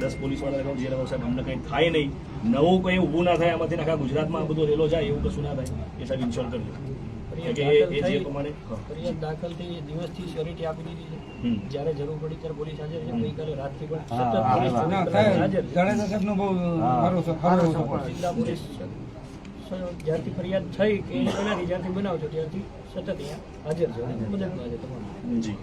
દસ પોલીસવાળા લગાવો જે રાખો સાહેબ અમને કંઈ થાય નહીં. નવું કંઈ ઊભું ના થાય આમાંથી આખા ગુજરાતમાં આ બધો રેલો જાય એવું કશું ના થાય. એ સાહેબ ઇન્શ્યોર કરજો કે એ એ જે પ્રમાણે હા. ફરિયાદ દાખલ થઈ દિવસથી શ્યોરિટી આપી દીધી છે. જ્યારે જરૂર પડી ત્યારે પોલીસ હાજર છે. ગઈકાલે રાતથી પણ જ્યારથી ફરિયાદ થઈ કે એની જ્યારથી બનાવજો ત્યારથી સતત અહીંયા હાજર છે. મદદમાં જી.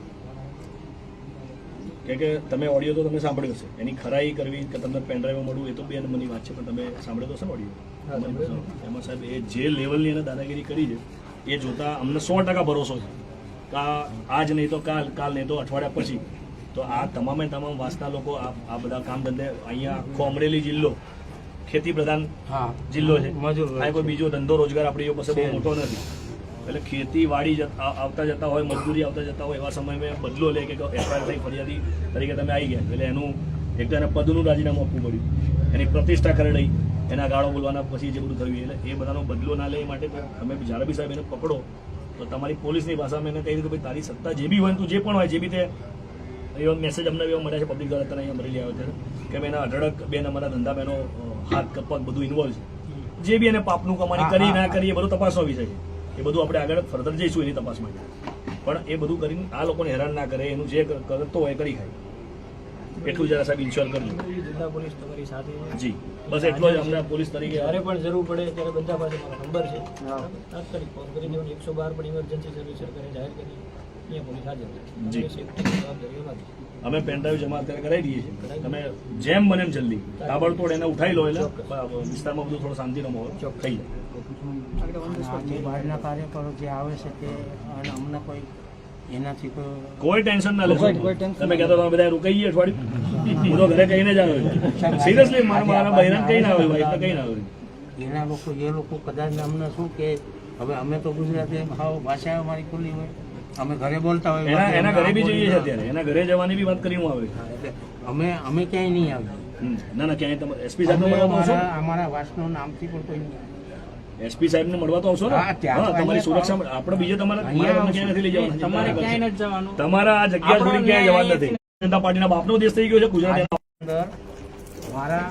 કે કે તમે ઓડિયો તો તમે સાંભળ્યો હશે. એની ખરાઈ કરવી કે તમને પેનડ્રાઈવ મળવું એ તો બે નંબરની વાત છે પણ તમે સાંભળ્યો તો ને ઓડિયો? એમાં સાહેબ એ જે લેવલની એને દાદાગીરી કરી છે એ જોતા અમને સો ટકા ભરોસો છે. કા આજ નહીં તો કાલ કાલ નહીં તો અઠવાડિયા પછી. તો આ તમામે તમામ વાસના લોકો આ આ બધા કામ ધંધે અહીંયા આખો અમરેલી જિલ્લો ખેતી પ્રધાન હા. જિલ્લો છે. કોઈ બીજો ધંધો રોજગાર આપણી પાસે બહુ મોટો નથી. એટલે ખેતી વાડી આ- આવતા જતા હોય મજદૂરી આવતા જતા હોય એવા સમયમાં બદલો લે કે એફઆઈઆર થઈ ફરિયાદી તરીકે તમે આવી ગયા એટલે એનું એક તો એને પદનું રાજીનામું આપવું પડ્યું. એની પ્રતિષ્ઠા કરી લઈ એના ગાળો બોલવાના પછી જે બધું થયું એટલે એ બધાનો બદલો ના લે એ માટે તમે જ્યારે બી સાહેબ એને પકડો તો તમારી પોલીસની ભાષામાં એને કહી દીધું કે ભાઈ તારી સત્તા જે બી હોય તું જે પણ હોય જે બી તે એવા મેસેજ અમને એવા મળ્યા છે પબ્લિક દ્વારા તને અહીંયા મળી આવ્યો છે. કે એના અઢળક બેન અમારા ધંધા બેનો હાથ કપક બધું ઇન્વોલ્વ છે. જે બી એને પાપનું કમાણી કરી ના કરી એ બધું તપાસનો વિષય છે. એ બધું આપણે આગળ ફર્ધર જઈશું એની તપાસ માટે. પણ એ બધું કરીને આ લોકોને હેરાન ના કરે એનું જે કરતો હોય કરી ખાય. એટલું જરા સાહેબ ઇન્શ્યોર કરજો જિલ્લા પોલીસ તમારી સાથે જી. બસ એટલો જ અમને પોલીસ તરીકે જ્યારે પણ જરૂર પડે ત્યારે બધા પાસે મારો નંબર છે. તાત્કાલિક ફોન કરી દેવાનો. એકસો બાર પણ ઇમરજન્સી સર્વિસ સરકારે જાહેર કરી. અમે પેનડ્રાઈવ જમા અત્યારે કરાવી દઈએ છીએ. તમે જેમ બને એમ જલ્દી. તાબડતોડ એને ઉઠાઈ લો એટલે વિસ્તારમાં બધું થોડો શાંતિનો માહોલ થઈ જાય. બહારના કાર્યકરો જે આવે છે તે અને અમને કોઈ એનાથી કોઈ કોઈ ટેન્શન ના લેશો તમે. કહેતા તમે બધા રોકાઈ ગયા અઠવાડિયું. હું તો ઘરે કહીને જ આવ્યો સિરિયસલી મારા મારા બહેરાન કઈ ના આવ્યું કઈ ના આવ્યું એના લોકો એ લોકો કદાચ અમને શું કે હવે અમે તો ગુજરાતી ભાવ ભાષા અમારી ખુલ્લી હોય. અમે ઘરે બોલતા હોય એના એના ઘરે બી જઈએ છે અત્યારે. એના ઘરે જવાની બી વાત કરી હું આવે. અમે અમે ક્યાંય નહીં આવીએ. ના ના ક્યાંય તમે એસપી સાહેબ મળવા તો આવશો? અમારા વાસનો નામથી પણ કોઈ નહીં એસપી સાહેબ ને મળવા તો આવશો ને? તમારી સુરક્ષા આપણે બીજે તમારા ક્યાંય નથી લઈ જવાનું. તમારે તમારે ક્યાંય નથી જવાનું. તમારા આ જગ્યા છોડી ક્યાંય જવાનું નથી. જનતા પાર્ટીના બાપનો દેશ થઈ ગયો છે ગુજરાત અંદર મારા